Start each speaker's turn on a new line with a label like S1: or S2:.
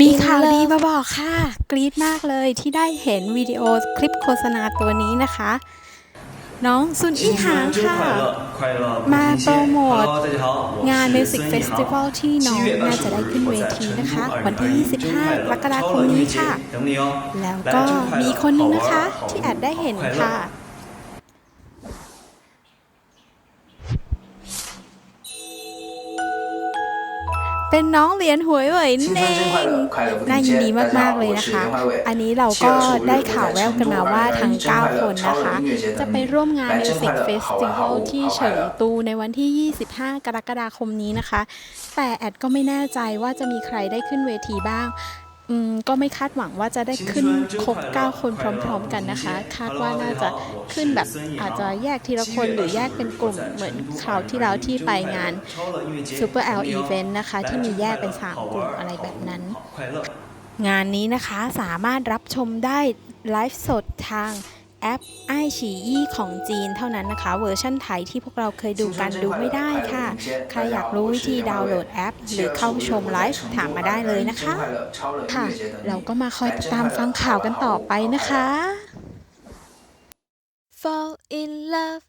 S1: มีข่าวดีมาบอกค่ะ กรี๊ดมากเลยที่ได้เห็นวิดีโอคลิปโฆษณาตัวนี้นะคะ น้องซุนอี้หางค่ะ มาโปรโมท
S2: งานมิ
S1: วสิก
S2: เฟสติ
S1: วั
S2: ล
S1: ที่น้องน่าจะได้ขึ้นเวทีนะคะ วันที่ 25
S2: ม
S1: กราคมนี้ค่ะ แล้วก็มีคนนึงนะคะที่แอดได้เห็นค่ะ เป็นน้องเหรียญหวยเหวยนั่นเองน่ายินดีมากๆเลยนะคะ อันนี้เราก็ได้ข่าวแววกันมาว่าทั้ง 9 คนนะคะ จะไปร่วมงาน Music Festival ที่เฉิงตูในวันที่ 25 กรกฎาคมนี้นะคะ แต่แอดก็ไม่แน่ใจว่าจะมีใครได้ขึ้นเวทีบ้าง อืมก็ไม่คาดหวังว่าจะได้ขึ้นครบ 9 คนพร้อม ๆ กันนะคะ คาดว่าน่าจะขึ้นแบบอาจจะแยกทีละคนหรือแยกเป็นกลุ่มเหมือนคราวที่แล้วที่ไปงาน Super L Event นะคะ ที่มีแยกเป็น 3 กลุ่มอะไรแบบนั้น。งานนี้นะคะสามารถรับชมได้ไลฟ์สดทาง แอปไอฉีอีของจีนเท่านั้นนะคะ เวอร์ชั่นไทยที่พวกเราเคยดูกันดูไม่ได้ค่ะ ใครอยากรู้วิธีดาวน์โหลดแอป หรือเข้าชมไลฟ์ถามมาได้เลยนะคะ ค่ะ เราก็มาคอยติดตามฟังข่าวกันต่อไปนะคะ
S3: Fall in love